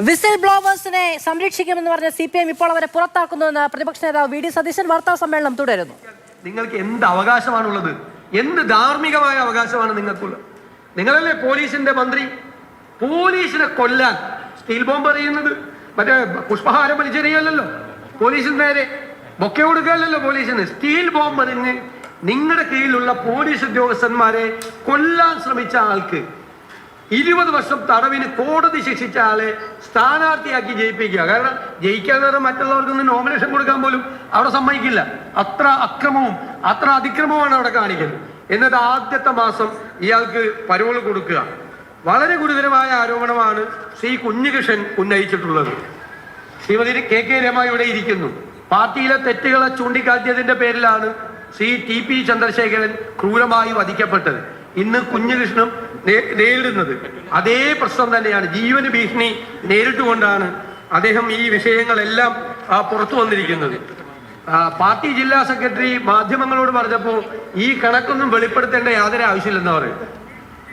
Whistle ബ്ലോവേഴ്സിനെ സംരക്ഷിക്കുമെന്ന് പറഞ്ഞ C P M ഇപ്പോൾ അവരെ പുറത്താക്കുന്നുവെന്ന് പ്രതിപക്ഷ നേതാവ് വി ഡി സതീശൻ വാർത്താ സമ്മേളനം തുടരുന്നു. നിങ്ങൾക്ക് എന്ത് അവകാശമാണുള്ളത്? എന്ത് ധാർമ്മികമായ അവകാശമാണ് നിങ്ങൾക്കുള്ളത് നിങ്ങളല്ലേ പോലീസിന്റെ മന്ത്രി? പോലീസിനെ കൊല്ലാൻ സ്റ്റീൽ ബോംബ് എറിയുന്നത്? മറ്റേ പുഷ്പഹാരം വലിച്ചെറിയല്ലോ പോലീസിന് നേരെ ബൊക്കെ കൊടുക്കുകയല്ലോ പോലീസിന്? സ്റ്റീൽ ബോംബ് എറിഞ്ഞ് നിങ്ങളുടെ കീഴിലുള്ള പോലീസ് ഉദ്യോഗസ്ഥന്മാരെ കൊല്ലാൻ ശ്രമിച്ച ആൾക്ക് ഇരുപത് വർഷം തടവിന് കോടതി ശിക്ഷിച്ച ആളെ സ്ഥാനാർത്ഥിയാക്കി ജയിപ്പിക്കുക. കാരണം ജയിക്കാതെ മറ്റുള്ളവർക്ക് മറ്റുള്ളവർക്കൊന്നും നോമിനേഷൻ കൊടുക്കാൻ പോലും അവിടെ സമ്മതിക്കില്ല. അത്ര അക്രമവും അത്ര അതിക്രമവുമാണ് അവിടെ കാണിക്കുന്നത്. എന്നിട്ട് ആദ്യത്തെ മാസം ഇയാൾക്ക് പരോൾ കൊടുക്കുക. വളരെ ഗുരുതരമായ ആരോപണമാണ് ശ്രീ കുഞ്ഞുകൃഷ്ണൻ ഉന്നയിച്ചിട്ടുള്ളത്. ശ്രീമതി കെ കെ രമ ഇവിടെ ഇരിക്കുന്നു. പാർട്ടിയിലെ തെറ്റുകളെ ചൂണ്ടിക്കാട്ടിയതിന്റെ പേരിലാണ് ശ്രീ ടി പി ചന്ദ്രശേഖരൻ ക്രൂരമായി വധിക്കപ്പെട്ടത്. ഇന്ന് കുഞ്ഞുകൃഷ്ണൻ നേരിടുന്നത്. അതേ പ്രശ്നം തന്നെയാണ്. ജീവന് ഭീഷണി നേരിട്ടുകൊണ്ടാണ് അദ്ദേഹം ഈ വിഷയങ്ങളെല്ലാം പുറത്തു വന്നിരിക്കുന്നത്. പാർട്ടി ജില്ലാ സെക്രട്ടറി മാധ്യമങ്ങളോട് പറഞ്ഞപ്പോൾ ഈ കണക്കൊന്നും വെളിപ്പെടുത്തേണ്ട യാതൊരു ആവശ്യമില്ലെന്ന് പറയും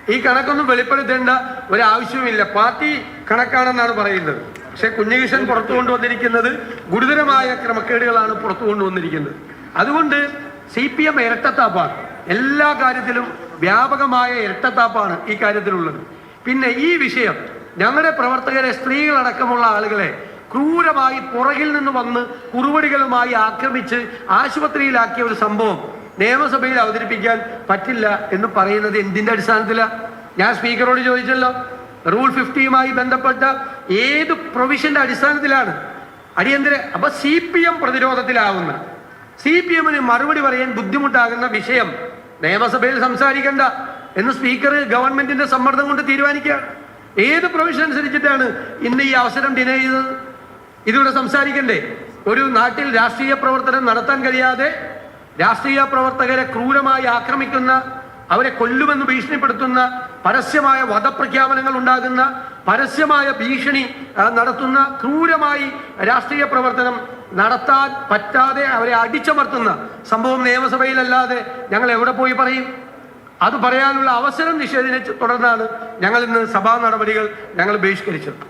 ഈ കണക്കൊന്നും വെളിപ്പെടുത്തേണ്ട ഒരാവശ്യവുമില്ല. പാർട്ടി കണക്കാണെന്നാണ് പറയുന്നത്. പക്ഷെ കുഞ്ഞുകൃഷ്ണൻ പുറത്തു കൊണ്ടുവന്നിരിക്കുന്നത് ഗുരുതരമായ ക്രമക്കേടുകളാണ് പുറത്തു കൊണ്ടുവന്നിരിക്കുന്നത്. അതുകൊണ്ട് സി പി എം ഇരട്ടത്താപ്പാണ്. എല്ലാ കാര്യത്തിലും വ്യാപകമായ ഇരട്ടത്താപ്പാണ് ഈ കാര്യത്തിലുള്ളത്. പിന്നെ ഈ വിഷയം ഞങ്ങളുടെ പ്രവർത്തകരെ സ്ത്രീകളടക്കമുള്ള ആളുകളെ ക്രൂരമായി പുറകിൽ നിന്ന് വന്ന് കുറുവടികളുമായി ആക്രമിച്ച് ആശുപത്രിയിലാക്കിയ ഒരു സംഭവം നിയമസഭയിൽ അവതരിപ്പിക്കാൻ പറ്റില്ല എന്ന് പറയുന്നത് എന്തിന്റെ അടിസ്ഥാനത്തിലാണ് ഞാൻ സ്പീക്കറോട് ചോദിച്ചല്ലോ. റൂൾ ഫിഫ്റ്റിയുമായി ബന്ധപ്പെട്ട ഏത് പ്രൊവിഷന്റെ അടിസ്ഥാനത്തിലാണ്? അടിയന്തര അപ്പൊ സി പി എം പ്രതിരോധത്തിലാവുന്ന സി പി എമ്മിന് മറുപടി പറയാൻ ബുദ്ധിമുട്ടാകുന്ന വിഷയം നിയമസഭയിൽ സംസാരിക്കണ്ട എന്ന് സ്പീക്കർ ഗവൺമെന്റിന്റെ സമ്മർദ്ദം കൊണ്ട് തീരുമാനിക്കുകയാണ്. ഏത് പ്രൊവിഷൻ അനുസരിച്ചിട്ടാണ് ഇന്ന് ഈ അവസരം ഡിനൈ ചെയ്തത്? ഇതിവിടെ സംസാരിക്കണ്ടേ? ഒരു നാട്ടിൽ രാഷ്ട്രീയ പ്രവർത്തനം നടത്താൻ കഴിയാതെ രാഷ്ട്രീയ പ്രവർത്തകരെ ക്രൂരമായി ആക്രമിക്കുന്ന അവരെ കൊല്ലുമെന്ന് ഭീഷണിപ്പെടുത്തുന്ന പരസ്യമായ വധപ്രഖ്യാപനങ്ങൾ ഉണ്ടാകുന്ന പരസ്യമായ ഭീഷണി നടത്തുന്ന ക്രൂരമായി രാഷ്ട്രീയ പ്രവർത്തനം നടത്താൻ പറ്റാതെ അവരെ അടിച്ചമർത്തുന്ന സംഭവം നിയമസഭയിലല്ലാതെ ഞങ്ങൾ എവിടെ പോയി പറയും? അത് പറയാനുള്ള അവസരം നിഷേധിച്ച് തുടർന്നാണ് ഞങ്ങൾ ഇന്ന് സഭാ നടപടികൾ ഞങ്ങൾ ബഹിഷ്കരിച്ചത്.